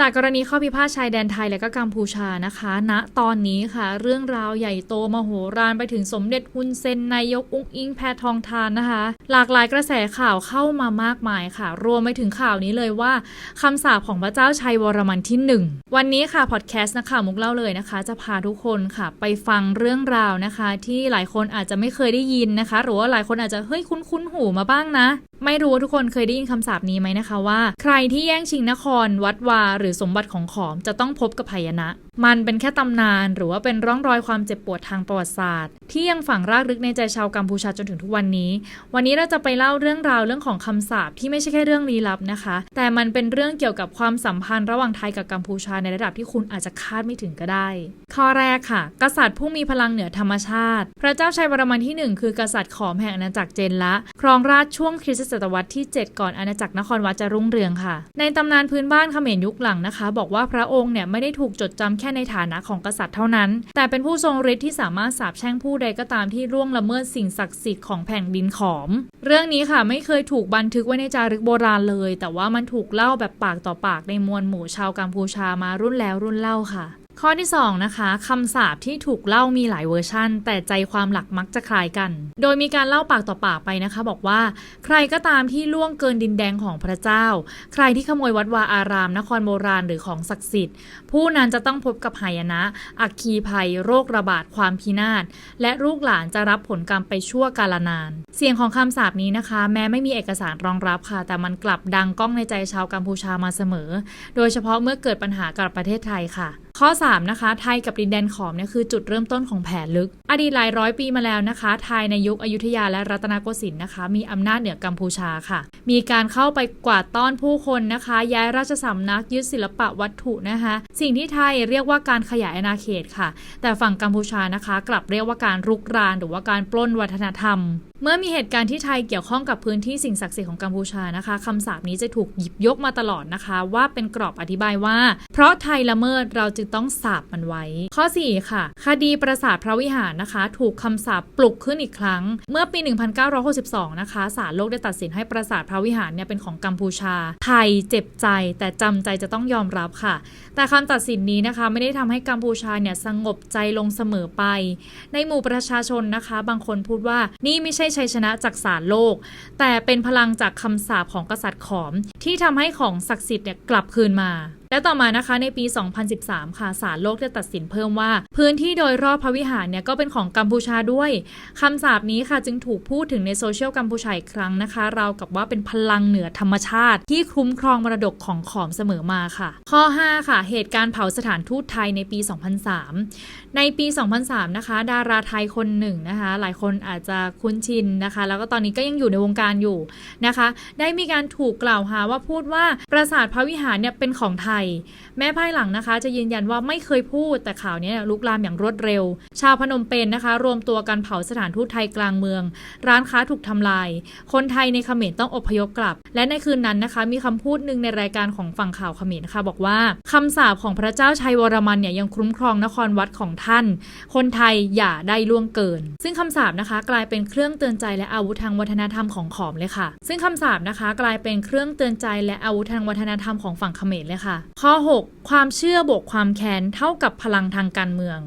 จากกรณีข้อพิพาทชายแดนไทยและก็กัมพูชานะคะณตอนนี้ค่ะ เรื่องราวใหญ่โตมโหฬารไปถึงสมเด็จฮุนเซนนายกอุ้งอิงแพทองทานนะคะ หลากหลายกระแสข่าวเข้ามามากมายค่ะ รวมไปถึงข่าวนี้เลยว่าคำสาปของพระเจ้าชัยวรมันที่ 1 วันนี้ค่ะพอดแคสต์นะคะมุกเล่าเลยนะคะ จะพาทุกคนค่ะ ไปฟังเรื่องราวนะคะ ที่หลายคนอาจจะไม่เคยได้ยินนะคะ หรือว่าหลายคนอาจจะเฮ้ยคุ้นๆหูมาบ้างนะไม่รู้ว่าทุกคนเคยได้ยินคำสาปนี้ไหมนะคะว่า ใครที่แย่งชิงนครวัดวาหรือสมบัติของขอมจะต้องพบกับพยนะมันเป็นแค่ตำนานหรือว่าเป็นร่องรอยความเจ็บปวดทางประวัติศาสตร์ ที่ยังฝังรากลึกในใจชาวกัมพูชาจนถึงทุกวันนี้ วันนี้เราจะไปเล่าเรื่องราวเรื่องของคำสาปที่ไม่ใช่แค่เรื่องลี้ลับนะคะ แต่มันเป็นเรื่องเกี่ยวกับความสัมพันธ์ระหว่างไทยกับกัมพูชาในระดับที่คุณอาจจะคาดไม่ถึงก็ได้ ข้อแรกค่ะ กษัตริย์ผู้มีพลังเหนือธรรมชาติ พระเจ้าชัยวรมันที่หนึ่งคือกษัตริย์ขอมแห่งอาณาจักรเจนละครองราชช่วงคริสตศตวรรษที่ 7 ก่อนอาณาจักรนครวัดจะรุ่งเรืองค่ะ ในตำนานพื้นบ้านเขมรยุคหลังนะคะ บอกว่าพระองค์เนี่ยไม่ได้ถูกจดจำค่ในฐานะของกษัตริย์เท่านั้น แต่เป็นผู้ทรงฤทธิ์ที่สามารถสาบแช่งผู้ใดก็ตามที่ล่วงละเมิดสิ่งศักดิ์สิทธิ์ของแผ่นดินขอม เรื่องนี้ค่ะไม่เคยถูกบันทึกไว้ในจารึกโบราณเลย แต่ว่ามันถูกเล่าแบบปากต่อปากในมวลหมู่ชาวกัมพูชามารุ่นแล้วรุ่นเล่าค่ะ ข้อที่ 2 นะคะคำสาปที่ถูกเล่ามีหลายเวอร์ชั่น แต่ใจความหลักมักจะคล้ายกัน โดยมีการเล่าปากต่อปากไปนะคะ บอกว่า ใครก็ตามที่ล่วงเกินดินแดงของพระเจ้า ใครที่ขโมยวัดวาอาราม นครโบราณหรือของศักดิ์สิทธิ์ ผู้นั้นจะต้องพบกับหายนะ อัคคีภัย โรคระบาดความพินาศและลูกหลานจะรับผลกรรมไปชั่วกาลนาน เสียงของคำสาปนี้นะคะ แม้ไม่มีเอกสารรองรับค่ะ แต่มันกลับดังก้องในใจชาวกัมพูชามาเสมอ โดยเฉพาะเมื่อเกิดปัญหากับประเทศไทยค่ะ ข้อ 3 นะคะ ไทยกับดินแดนขอมเนี่ยคือจุดเริ่มต้นของแผนลึก อดีตหลายร้อยปีมาแล้วนะคะ ไทยในยุคอยุธยาและรัตนโกสินทร์นะคะ มีอำนาจเหนือกัมพูชาค่ะ มีการเข้าไปกวาดต้อนผู้คนนะคะ ย้ายราชสำนักยึดศิลปะวัตถุนะคะ สิ่งที่ไทยเรียกว่าการขยายอาณาเขตค่ะ แต่ฝั่งกัมพูชานะคะ กลับเรียกว่าการรุกราน หรือว่าการปล้นวัฒนธรรม เมื่อมีเหตุการณ์ที่ไทยเกี่ยวข้องกับพื้นที่สิ่งศักดิ์สิทธิ์ของกัมพูชานะคะคำสาปนี้จะถูกหยิบยกมาตลอดนะคะ ว่าเป็นกรอบอธิบายว่า เพราะไทยละเมิดเราจึงต้องสาบมันไว้ ข้อ 4 ค่ะ คดีปราสาทพระวิหารนะคะ ถูกคำสาปปลุกขึ้นอีกครั้ง เมื่อปี 1962 นะคะศาลโลกได้ตัดสินให้ปราสาทพระวิหารเนี่ยเป็นของกัมพูชา ไทยเจ็บใจแต่จำใจจะต้องยอมรับค่ะ แต่คำตัดสินนี้นะคะ ไม่ได้ทำให้กัมพูชาเนี่ยสงบใจลงเสมอไป ในหมู่ประชาชนนะคะ บางคนพูดว่านี่ไม่ใช่ชัยชนะจากศารโลก แต่เป็นพลังจากคำสาปของกษัตริย์ขอม ที่ทำให้ของศักดิ์สิทธิ์เนี่ยกลับคืนมา และต่อมานะคะในปี 2013 ค่ะศาลโลกได้ตัดสินเพิ่มว่า พื้นที่โดยรอบพระวิหารเนี่ยก็เป็นของกัมพูชาด้วยคำสาปนี้ค่ะจึงถูกพูดถึงในโซเชียลกัมพูชาอีกครั้งนะคะ เราวกับว่าเป็นพลังเหนือธรรมชาติ ที่คุ้มครองมรดกของขอมเสมอมาค่ะ ข้อ 5 ค่ะ เหตุการณ์เผาสถานทูตไทยในปี 2003 ในปี 2003 นะคะ ดาราไทยคนหนึ่งนะคะ หลายคนอาจจะคุ้นชินนะคะ แล้วก็ตอนนี้ก็ยังอยู่ในวงการอยู่นะคะ ได้มีการถูกกล่าวหาว่าพูดว่าปราสาทพระวิหารเนี่ยเป็นของไทยแม้ภายหลังนะคะ จะยืนยันว่าไม่เคยพูดแต่ข่าวนี้ลุกลามอย่างรวดเร็ว ชาวพนมเปญนนะคะ รวมตัวกันเผาสถานทูตไทยกลางเมือง ร้านค้าถูกทำลาย คนไทยในเขมรต้องอพยพกลับ และในคืนนั้นนะคะ มีคำพูดหนึ่งในรายการของฝั่งข่าวเขมรนะคะ บอกว่าคำสาปของพระเจ้าชัยวรมันเนี่ยยังคุ้มครองนครวัดของท่าน คนไทยอย่าได้ล่วงเกิน ซึ่งคำสาปนะคะ กลายเป็นเครื่องเตือนใจและอาวุธทางวัฒนธรรมของขอมเลยค่ะ ซึ่งคำสาปนะคะ กลายเป็นเครื่องเตือนใจและอาวุธทางวัฒนธรรมของฝั่งเขมรเลยค่ะข้อ 6 ความเชื่อบวกความแค้นเท่ากับพลังทางการเมือง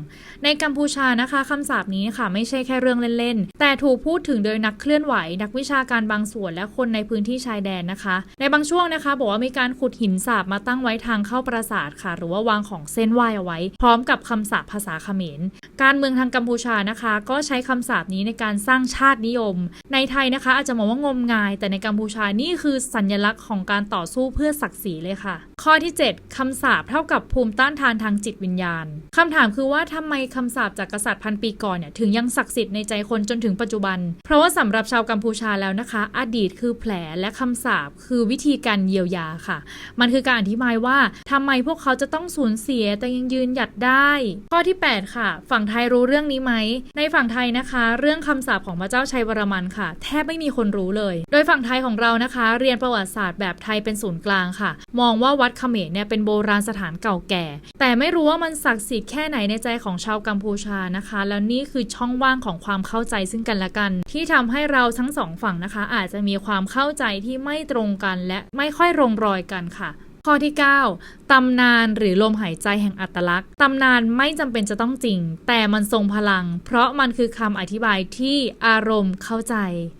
ในกัมพูชานะคะคำสาปนี้ค่ะไม่ใช่แค่เรื่องเล่นๆ แต่ถูกพูดถึงโดยนักเคลื่อนไหว นักวิชาการบางส่วนและคนในพื้นที่ชายแดนนะคะ ในบางช่วงนะคะ บอกว่ามีการขุดหินสาบมาตั้งไว้ทางเข้าปราสาทค่ะ หรือว่าวางของเส้นไหว้เอาไว้ พร้อมกับคำสาปภาษาเขมร การเมืองทางกัมพูชานะคะ ก็ใช้คำสาปนี้ในการสร้างชาตินิยม ในไทยนะคะอาจจะมองว่างมงาย แต่ในกัมพูชานี่คือสัญลักษณ์ของการต่อสู้เพื่อศักดิ์ศรีเลยค่ะ ข้อที่ 7คำสาปเท่ากับภูมิต้านทานทางจิตวิญญาณคำถามคือว่าทำไมคำสาปจากกษัตริย์พันปีก่อนเนี่ยถึงยังศักดิ์สิทธิ์ในใจคนจนถึงปัจจุบัน เพราะว่าสำหรับชาวกัมพูชาแล้วนะคะ อดีตคือแผลและคำสาปคือวิธีการเยียวยาค่ะ มันคือการอธิบายว่าทำไมพวกเขาจะต้องสูญเสียแต่ยังยืนหยัดได้ ข้อที่ 8 ค่ะ ฝั่งไทยรู้เรื่องนี้ไหมในฝั่งไทยนะคะ เรื่องคำสาปของพระเจ้าชัยวรมันค่ะ แทบไม่มีคนรู้เลย โดยฝั่งไทยของเรานะคะ เรียนประวัติศาสตร์แบบไทยเป็นศูนย์กลางค่ะ มองว่าวัดเขมรเนี่ยเป็นโบราณสถานเก่าแก่ แต่ไม่รู้ว่ามันศักดิ์สิทธิ์แค่ไหนในใจของชาวกัมพูชานะคะ แล้วนี่คือช่องว่างของความเข้าใจซึ่งกันและกัน ที่ทำให้เราทั้งสองฝั่งนะคะ อาจจะมีความเข้าใจที่ไม่ตรงกันและไม่ค่อยลงรอยกันค่ะ ข้อที่ 9 ตำนานหรือลมหายใจแห่งอัตลักษณ์ ตำนานไม่จำเป็นจะต้องจริง แต่มันทรงพลัง เพราะมันคือคำอธิบายที่อารมณ์เข้าใจ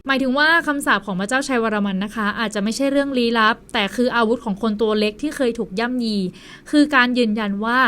หมายถึงว่าคำสาปของพระเจ้าชัยวรมันนะคะ อาจจะไม่ใช่เรื่องลี้ลับ แต่คืออาวุธของคนตัวเล็กที่เคยถูกย่ำยี คือการยืนยันว่า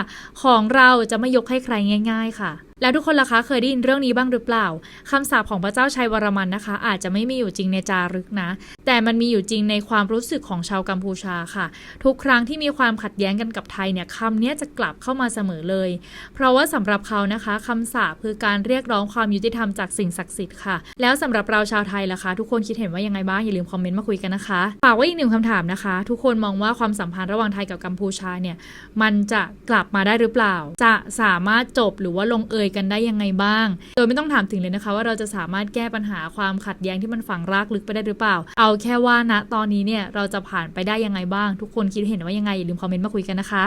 ของเราจะไม่ยกให้ใครง่าย ๆ ค่ะ แล้วทุกคนล่ะคะเคยได้ยินเรื่องนี้บ้างหรือเปล่า คำสาปของพระเจ้าชัยวรมันนะคะ อาจจะไม่มีอยู่จริงในจารึกนะ แต่มันมีอยู่จริงในความรู้สึกของชาวกัมพูชาค่ะ ทุกครั้งที่มีความขัดแย้งกันกับไทยเนี่ยคำนี้จะกลับเข้ามาเสมอเลย เพราะว่าสำหรับเขานะคะคำสาปคือการเรียกร้องความยุติธรรมจากสิ่งศักดิ์สิทธิ์ค่ะ แล้วสำหรับเราชาวไทยล่ะคะ ทุกคนคิดเห็นว่ายังไงบ้างอย่าลืมคอมเมนต์มาคุยกันนะคะฝากไว้อีกหนึ่งคำถามนะคะ ทุกคนมองว่าความสัมพันธ์ระหว่างไทยกับกัมพูชาเนี่ยมันจะกลับมาได้หรือเปล่า จะสามารถจบหรือว่าลงเอยกันได้ยังไงบ้าง โดยไม่ต้องถามถึงเลยนะคะ ว่าเราจะสามารถแก้ปัญหาความขัดแย้งที่มันฝังรากลึกไปได้หรือเปล่า เอาแค่ว่าณตอนนี้เนี่ยเราจะผ่านไปได้ยังไงบ้าง ทุกคนคิดเห็นว่ายังไงอย่าลืมคอมเมนต์มาคุยกันนะคะ